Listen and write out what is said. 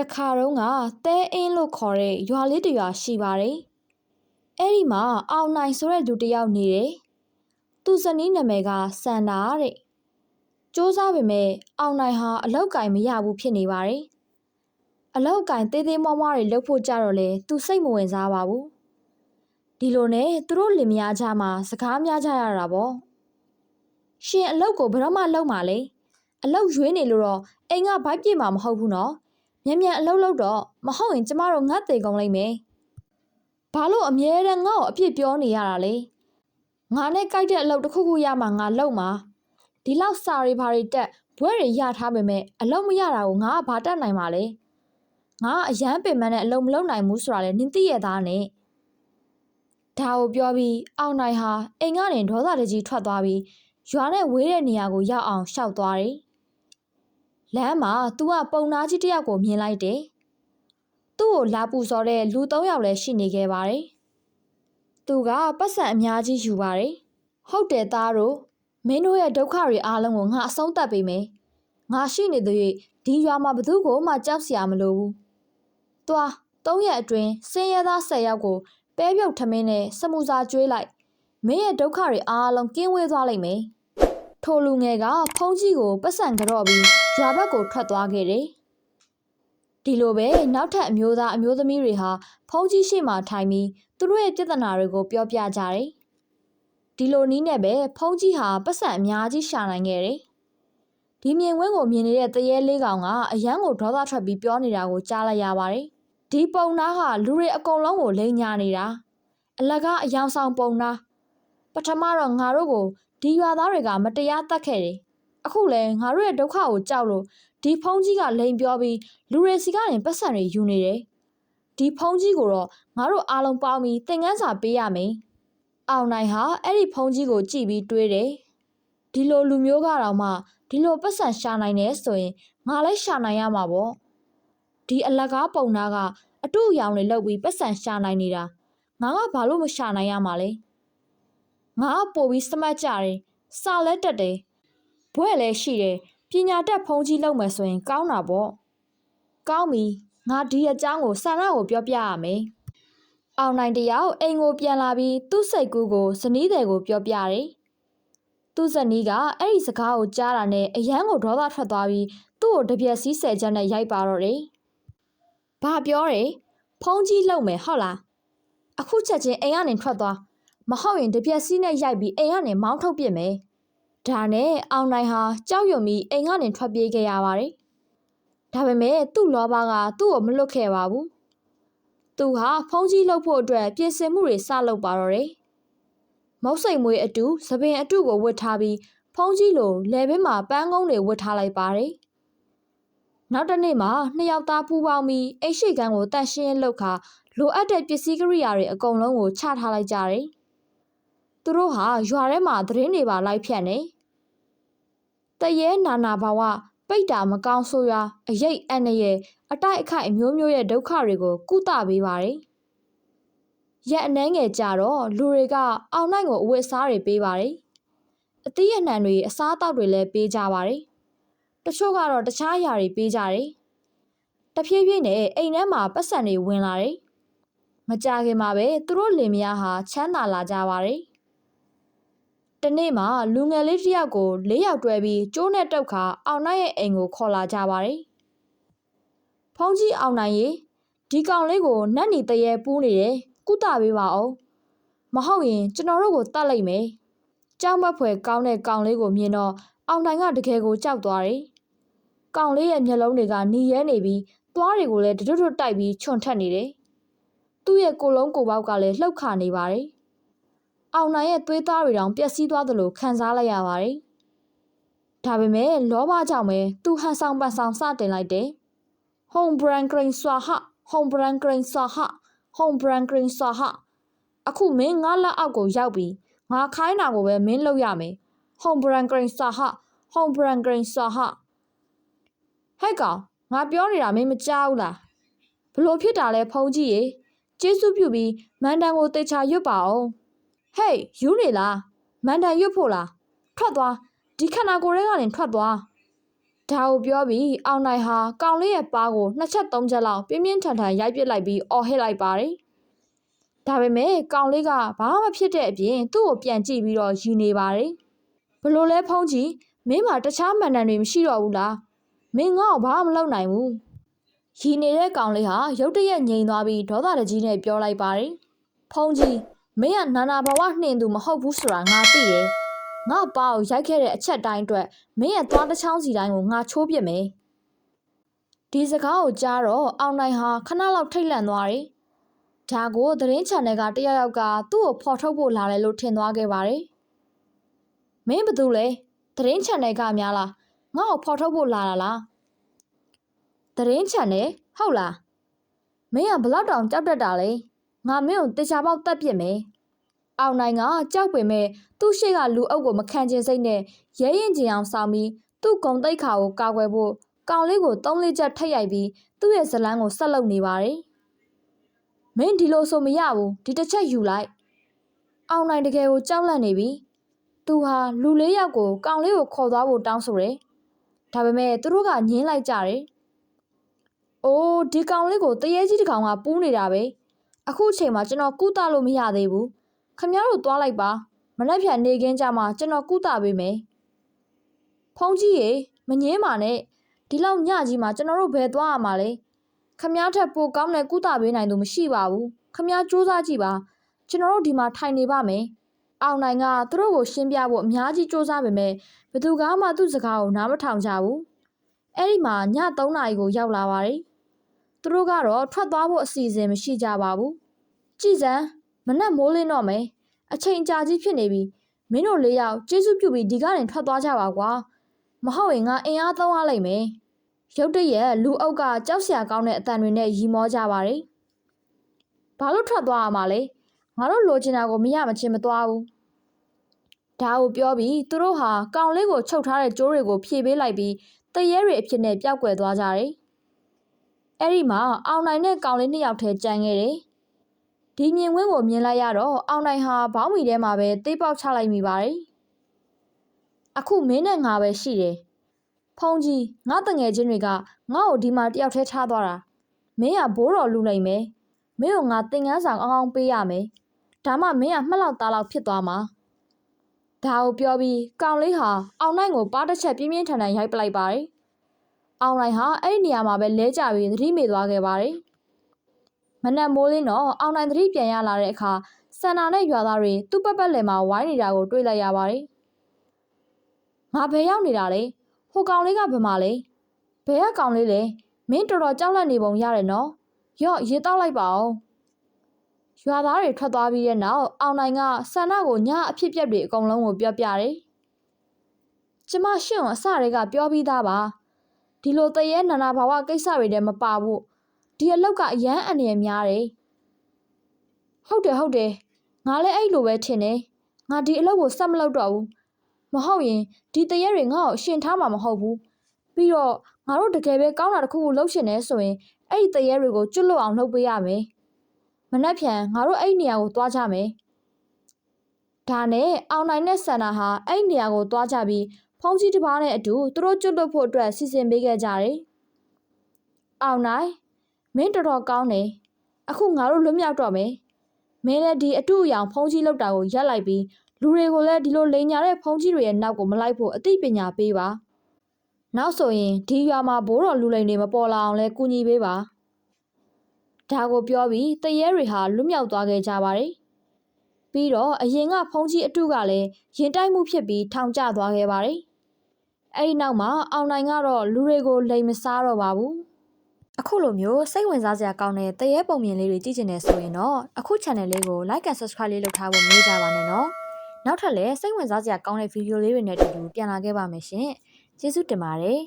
တခါတုန်းကတဲအင်းလို့ခေါ်တဲ့ရွာလေးတစ်ရွာရှိပါတယ်။အဲ့ဒီမှာအောင်နိုင်ဆိုတဲ့လူတစ်ယောက်နေတယ်။သူဇနီးနာမည်ကစန္ဒာတဲ့။စူးစမ်းပေမဲ့အောင်နိုင်ဟာအလောက်ကင်မရဘူးဖြစ်နေပါတယ်။အလောက်ကင်သေးသေးမွားမွားတွေလုပ်ဖို့ကြတော့လေသူစိတ်မဝင်စားပါဘူး။ဒီလိုနဲ့သူတို့လင်မယားကြားမှာစကားများကြရတာပေါ့။ရှင်အလောက်ကိုဘယ်တော့မှလုံးမလဲ။အလောက်ရွေးနေလို့တော့အိမ်ကဘိုက်ပြေမှာမဟုတ်ဘူးနော်။ မြန်မြန်အလုပ်လုပ်တော့မဟုတ်ရင်ကျမတို့ငတ်သေးကုန်လိမ့်မယ်။ဘာလို့အမြဲတမ်းငါ့ကိုအပြစ်ပြောနေရတာလဲ။ငါနဲ့ကြိုက်တဲ့အလုပ်တစ်ခုခုရမှငါလုပ်မှာ။ဒီလောက်စာရီဘာတွေတက်ဘွဲတွေရထားပေမဲ့အလုပ်မရတာကိုငါကဘာတက်နိုင်မှာလဲ။ငါကအရန်ပင်မနဲ့အလုပ်မလုပ်နိုင်ဘူးဆိုတာလေနင်သိရသားနဲ့။ဒါကိုပြောပြီးအောင်နိုင်ဟာအိမ်ကနေဒေါသတကြီးထွက်သွားပြီးရွာနဲ့ဝေးတဲ့နေရာကိုရောက်အောင်ရှောက်သွားတယ်။ လမ်းမှာ तू ကပုံနာကြီးတစ်ယောက်ကိုမြင်လိုက်တယ်။သူ့ကိုလာပူစော်တဲ့လူ၃ယောက်လည်းရှိနေခဲ့ပါတယ်။ तू ကပတ်စံအများကြီးယူပါတယ်။ဟုတ်တယ်သားတို့မင်းတို့ရဲ့ဒုက္ခတွေအားလုံးကိုငါအဆုံးသတ်ပေးမယ်။ငါရှိနေသေး၍ဒီရွာမှာဘသူ့ကိုမှကြောက်စရာမလိုဘူး။သွား၃ရက်အတွင်းစင်းရဲသား၁၀ယောက်ကိုပဲပြုတ်ထမင်းနဲ့စမှုစာကျွေးလိုက်။မင်းရဲ့ဒုက္ခတွေအားလုံးကင်းဝေးသွားလိမ့်မယ်။ ထိုလူငယ်ကဖုံးကြီးကိုပတ်စံကြော့ပြီးရွာဘက်ကိုထွက်သွားခဲ့တယ်။ဒီလိုပဲနောက်ထပ်အမျိုးသားအမျိုးသမီးတွေဟာဖုံးကြီးရှိမှထိုင်ပြီးသူတို့ရဲ့ပြဿနာတွေကိုပြောပြကြတယ်။ဒီလိုနည်းနဲ့ပဲဖုံးကြီးဟာပတ်စံအများကြီးရှာနိုင်ခဲ့တယ်။ဒီမြင်ကွင်းကိုမြင်နေတဲ့တရေလေးကောင်ကအရန်ကိုဒေါသထွက်ပြီးပြောနေတာကိုကြားလိုက်ရပါတယ်။ဒီပုံနာဟာလူတွေအကုန်လုံးကိုလိန်ညာနေတာ။အလကားအယောင်ဆောင်ပုံနာပထမတော့ငါတို့ကို ဒီရွာသားတွေကမတရားတတ်ခဲ့တယ်။အခုလဲငါတို့ရဲ့ဒုက္ခကိုကြောက်လို့ဒီဖုံးကြီးကလိန်ပြောပြီးလူတွေစီကနေပတ်စံတွေယူနေတယ်။ဒီဖုံးကြီးကိုတော့ငါတို့အားလုံးပေါင်းပြီးသင်ငန်းစာပေးရမယ်။အောင်နိုင်ဟာအဲ့ဒီဖုံးကြီးကိုကြည့်ပြီးတွေးတယ်။ဒီလိုလူမျိုးကတော့မှဒီလိုပတ်စံရှာနိုင်တယ်ဆိုရင်ငါလည်းရှာနိုင်ရမှာပေါ့။ဒီအလကားပုံနာကအတူအယောင်တွေလောက်ပြီးပတ်စံရှာနိုင်နေတာငါကဘာလို့မရှာနိုင်ရမှာလဲ။ ငါကပို့ပြီးစမတ်ကြတယ်။စာလဲတက်တယ်။ဘွဲ့လည်းရှိတယ်။ပညာတတ်ဖုံးကြီးလောက်မယ်ဆိုရင် ကောင်းတာပေါ့။ကောင်းပြီ။ငါဒီအကြောင်းကိုဆန္ဒကိုပြောပြရမယ်။အောင်နိုင်တယောက်အိမ်ကိုပြန်လာပြီးသူ့စိတ်ကူးကိုဇနီးတယ်ကိုပြောပြတယ်။သူ့ဇနီးကအဲ့ဒီစကားကိုကြားတာနဲ့အယမ်းကိုဒေါသထွက်သွားပြီးသူ့ကိုတပြက်စီးဆယ်ချက်နဲ့ရိုက်ပါတော့တယ်။ဘာပြောတယ်။ဖုံးကြီးလုံမယ်ဟုတ်လား။အခုချက်ချင်းအိမ်ကနေထွက်သွား။ မဟုတ်ရင်တပြက်စီးနဲ့ရိုက်ပြီးအိမ်ကနေမောင်းထုတ်ပစ်မယ်။ဒါနဲ့အောင်နိုင်ဟာကြောက်ရွံ့ပြီးအိမ်ကနေထွက်ပြေးခဲ့ရပါတယ်။ဒါပေမဲ့သူ့လောဘကသူ့ကိုမလွတ်ခဲ့ပါဘူး။သူဟာဖုံးကြီးလှုပ်ဖို့အတွက်ပြင်ဆင်မှုတွေစလုပ်ပါတော့တယ်။မုတ်စိမ်မွေးအတူသပင်အတူကိုဝတ်ထားပြီးဖုံးကြီးလိုလယ်ဘင်းမှာပန်းကုန်းတွေဝတ်ထားလိုက်ပါတယ်။နောက်တစ်နေ့မှာနှစ်ယောက်သားပူပေါင်းပြီးအိတ်ရှိကန်းကိုတန့်ရှင်းရေးလုပ်ခါလိုအပ်တဲ့ပစ္စည်းကိရိယာတွေအကုန်လုံးကိုချထားလိုက်ကြတယ်။ သူတို့ဟာရွာထဲမှာသတင်းတွေပါလိုက်ဖြတ်နေ။တရေနာနာဘဝပိတ်တာမကောင်းဆိုးရွားအရိတ်အနရဲ့အတိုက်အခိုက်အမျိုးမျိုးရဲ့ဒုက္ခတွေကိုကုသပေးပါတယ်။ရက်အနှဲငယ်ကြတော့လူတွေကအောင်နိုင်ကိုအဝတ်အစားတွေပေးပါတယ်။အသီးအနှံတွေအစားအသောက်တွေလည်းပေးကြပါတယ်။တချို့ကတော့တခြားအရာတွေပေးကြတယ်။တဖြည်းဖြည်းနဲ့အိမ်ထဲမှာပတ်စံတွေဝင်လာတယ်။မကြခင်မှာပဲသူတို့လင်မယားဟာချမ်းသာလာကြပါတယ်။ တနေ့မှာလူငယ်လေးတစ်ယောက်ကိုလေးယောက်တွဲပြီးကျိုးနဲ့တုတ်ခါအောင်နိုင်ရဲ့အိမ်ကိုခေါ်လာကြပါတယ်။ဖုံးကြီးအောင်နိုင်ရေဒီကောင်လေးကိုနတ်နီတရေပူးနေတယ်ကုသပေးပါအောင်။မဟုတ်ရင်ကျွန်တော်တို့ကိုတတ်လိုက်မယ်။ကြောင်ဘက်ဖွယ်ကောင်းတဲ့ကောင်လေးကိုမြင်တော့အောင်နိုင်ကတကယ်ကိုကြောက်သွားတယ်။ကောင်လေးရဲ့မျက်လုံးတွေကหนีရဲနေပြီးသွားတွေကိုလည်းတွတ်တွတ်တိုက်ပြီးချွန်ထက်နေတယ်။သူ့ရဲ့ကိုယ်လုံးကိုယ်ပေါက်ကလည်းလှုပ်ခါနေပါတယ်။ အောင်နိုင်ရဲ့သွေးသားတွေတောင်ပျက်စီးသွားသလိုခံစားလိုက်ရပါတယ်။ဒါပေမဲ့လောဘကြောင့်ပဲသူဟန်ဆောင်ပန်ဆောင်စတင်လိုက်တယ်။ Home brand green swaha home brand green swaha home brand green swaha အခုမင်းငါလက်အောက်ကိုရောက်ပြီးငါခိုင်းတာကိုပဲမင်းလုပ်ရမယ် home brand green swaha home brand green swaha ဟဲ့ကောင်ငါပြောနေတာမင်းမကြားဘူးလားဘလို့ဖြစ်တာလဲဖုံးကြီးရေကျေးဇူးပြုပြီးမန်တန်ကိုတေချာရွတ်ပါအောင် ဟေးယူနေလားမန်တန်ရွတ်ဖို့လားထွက်သွားဒီခန္ဓာကိုယ်ထဲကနေထွက်သွားဒါကိုပြောပြီးအောင်နိုင်ဟာကောင်လေးရဲ့ပါးကိုနှစ်ချက်သုံးချက်လောက်ပြင်းပြင်းထန်ထန်ရိုက်ပစ်လိုက်ပြီးအော်ဟစ်လိုက်ပါတယ်။ဒါပေမဲ့ကောင်လေးကဘာမှမဖြစ်တဲ့အပြင်သူ့ကိုပြန်ကြည့်ပြီးတော့ယူနေပါတယ်။ဘလို့လဲဖုံးကြီးမင်းမှာတခြားမန်နန်တွေမရှိတော့ဘူးလား။မင်းငါ့ကိုဘာမှမလုပ်နိုင်ဘူး။ရီနေတဲ့ကောင်လေးဟာရုတ်တရက်ငြိမ်သွားပြီးဒေါသတကြီးနဲ့ပြောလိုက်ပါတယ်။ဖုံးကြီး မင်းကနာနာဘဝနှင်သူမဟုတ်ဘူးဆိုတာငါသိတယ်။ငါပါကိုရိုက်ခဲ့တဲ့အချက်တိုင်းအတွက်မင်းရဲ့သွားတစ်ချောင်းစီတိုင်းကိုငါချိုးပစ်မယ်။ဒီစကားကိုကြားတော့အောင်နိုင်ဟာခဏလောက်ထိတ်လန့်သွားတယ်။ဒါကိုသတင်းချန်နယ်ကတယောက်ယောက်ကသူ့ကိုဖော်ထုတ်ဖို့လာတယ်လို့ထင်သွားခဲ့ပါတယ်။မင်းဘာလုပ်လဲ။သတင်းချန်နယ်ကများလား။ငါ့ကိုဖော်ထုတ်ဖို့လာတာလား။သတင်းချန်နယ်ဟုတ်လား။မင်းကဘလောက်တောင်ကြောက်တတ်တာလဲ။ ငါမင်းကိုတေချာပေါက်တက်ပစ်မယ်။အောင်နိုင်ကကြောက်ပေမဲ့သူ့ရှိကလူအုပ်ကိုမခံချင်စိတ်နဲ့ရဲရင်ချင်အောင်ဆောင်ပြီးသူ့ဂုံတိတ်ခါကိုကာကွယ်ဖို့ကောင်လေးကိုသုံးလေးချက်ထိတ်ရိုက်ပြီးသူ့ရဲ့ဇလန်းကိုဆက်လုပ်နေပါတယ်။မင်းဒီလိုဆိုမရဘူးဒီတစ်ချက်ယူလိုက်။အောင်နိုင်တကယ်ကိုကြောက်လန့်နေပြီ။သူဟာလူလေးယောက်ကိုကောင်လေးကိုခေါ်သွားဖို့တောင်းဆိုတယ်။ဒါပေမဲ့သူတို့ကညင်းလိုက်ကြတယ်။အိုးဒီကောင်လေးကိုတရေကြီးတစ်ကောင်ကပူးနေတာပဲ။ အခုချိန်မှာကျွန်တော်ကုသလို့မရသေးဘူးခမရတို့သွားလိုက်ပါမနှက်ဖြန်နေခင်းကြမှာကျွန်တော်ကုသပေးမယ်ဖုန်းကြီးရေမငင်းပါနဲ့ဒီလောက်ညကြီးမှာကျွန်တော်တို့ဘယ်သွားရမှာလဲခမရထက်ပိုကောင်းတဲ့ကုသပေးနိုင်သူမရှိပါဘူးခမရစူးစမ်းကြည့်ပါကျွန်တော်တို့ဒီမှာထိုင်နေပါမယ်အောင်နိုင်ကသူတို့ကိုရှင်းပြဖို့အများကြီးစူးစမ်းပေမဲ့ဘသူကမှသူ့စကားကိုနားမထောင်ကြဘူးအဲ့ဒီမှာည3နာရီကိုရောက်လာပါတယ် သူတို့ကတော့ထွက်သွားဖို့အစီအစဉ်မရှိကြပါဘူးကြည်စံမနက်မိုးလင်းတော့မယ်အချိန်ကြာကြီးဖြစ်နေပြီမင်းတို့လေးယောက်ကျေးဇူးပြုပြီးဒီကနေထွက်သွားကြပါကွာမဟုတ်ရင်ငါအင်အားသုံးရလိမ့်မယ်ရုတ်တရက်လူအုပ်ကကြောက်စရာကောင်းတဲ့အတန်တွေနဲ့ရီမောကြပါတယ်ဘာလို့ထွက်သွားရမှာလဲငါတို့လိုချင်တာကိုမရမချင်းမသွားဘူးဒါကိုပြောပြီးသူတို့ဟာကောင်လေးကိုချုပ်ထားတဲ့ကြိုးတွေကိုဖြေပေးလိုက်ပြီးတရဲတွေအဖြစ်နဲ့ပျောက်ကွယ်သွားကြတယ် အဲ့ဒီမှာအောင်နိုင်တဲ့ကောင်လေးနှစ်ယောက်ထဲကြံခဲ့တယ်ဒီမြင်ကွင်းကိုမြင်လိုက်ရတော့အောင်နိုင်ဟာဘောင်းမီထဲမှာပဲတေးပေါက်ချလိုက်မိပါတယ်အခုမင်းနဲ့ငါပဲရှိတယ်ဖုံးကြီးငါတငယ်ချင်းတွေကငါ့ကိုဒီမှာတယောက်ထဲထားသွားတာမင်းကဘိုးတော်လူနိုင်မယ်မင်းကိုငါသင်ငန်းဆောင်အောင်အောင်ပေးရမယ်ဒါမှမင်းကမှတ်လောက်သားလောက်ဖြစ်သွားမှာဒါကိုပြောပြီးကောင်လေးဟာအောင်နိုင်ကိုပါးတစ်ချက်ပြင်းပြင်းထန်ထန်ရိုက်ပလိုက်ပါတယ် အောင်နိုင်ဟာအဲ့ဒီနေရာမှာပဲလဲကျပြီးသတိမေ့သွားခဲ့ပါတယ်မနက်မိုးလင်းတော့အောင်နိုင်သတိပြန်ရလာတဲ့အခါစန္နာနဲ့ရွာသားတွေသူ့ပတ်ပတ်လည်မှာဝိုင်းနေတာကိုတွေ့လိုက်ရပါတယ်ငါဘယ်ရောက်နေတာလဲဟိုကောင်လေးကဘယ်မှာလဲဘယ်ကကောင်လေးလဲမင်းတော်တော်ကြောက်လန့်နေပုံရတယ်နော်ရော့ရေတောက်လိုက်ပါအောင်ရွာသားတွေထွက်သွားပြီးတဲ့နောက်အောင်နိုင်ကဆန္ဒကိုညအဖြစ်ပြက်တွေအကုန်လုံးကိုပြောပြတယ်ကျမရှင့်ကိုအစတွေကပြောပြီးသားပါ ဒီလိုတရေနာနာဘာဝကိစ္စတွေတည်းမပါဘူးဒီအလောက်ကရမ်းအနေရများတယ်ဟုတ်တယ်ဟုတ်တယ်ငါလည်းအဲ့လိုပဲထင်တယ်ငါဒီအလုပ်ကိုစက်မလုပ်တော့ဘူးမဟုတ်ရင်ဒီတရက်တွေငါ့ကိုအရှင်ထားမှာမဟုတ်ဘူးပြီးတော့ငါတို့တကယ်ပဲကောင်းတာတစ်ခုခုလုပ်ရှင်နေဆိုရင်အဲ့ဒီတရက်တွေကိုကျွတ်လွတ်အောင်လုပ်ပေးရမယ်မနှက်ဖြန်ငါတို့အဲ့ဒီနေရာကိုသွားကြမယ်ဒါနဲ့အောင်နိုင်တဲ့ဆန္ဒဟာအဲ့ဒီနေရာကိုသွားကြပြီး ဖုံးကြီးတစ်ပါးနဲ့အတူသူတို့ကျွတ်လွတ်ဖို့အတွက်စီစဉ်ပေးခဲ့ကြတယ်အောင်နိုင်မင်းတော်တော်ကောင်းတယ်အခုငါတို့လွတ်မြောက်တော့မယ်မင်းလည်းဒီအတူအယောင်ဖုံးကြီးလောက်တာကိုရက်လိုက်ပြီးလူတွေကိုလည်းဒီလိုလိန်ညာတဲ့ဖုံးကြီးတွေရဲ့နောက်ကိုမလိုက်ဖို့အသိပညာပေးပါနောက်ဆိုရင်ဒီရွာမှာဘိုးတော်လူလိန်တွေမပေါ်လာအောင်လဲကူညီပေးပါဒါကိုပြောပြီးတရဲတွေဟာလွတ်မြောက်သွားခဲ့ကြပါတယ် ပြီးတော့အရင်ကဖုံးကြီးအတုကလည်းရင်တိုက်မှုဖြစ်ပြီးထောင်ကျသွားခဲ့ပါတယ်အဲ့ဒီနောက်မှာအောင်နိုင်ကတော့လူတွေကိုလိန်မစားတော့ပါဘူးအခုလိုမျိုးစိတ်ဝင်စားစရာကောင်းတဲ့တရေပုံမြင်လေးတွေကြည့်ကျင်နေဆိုရင်တော့အခု channel လေးကို like and subscribe လေးလုပ်ထားဖို့မမေ့ကြပါနဲ့နော်နောက်ထပ်လည်းစိတ်ဝင်စားစရာကောင်းတဲ့ဗီဒီယိုလေးတွေနဲ့အတူတူပြန်လာခဲ့ပါမယ်ရှင်ကျေးဇူးတင်ပါတယ်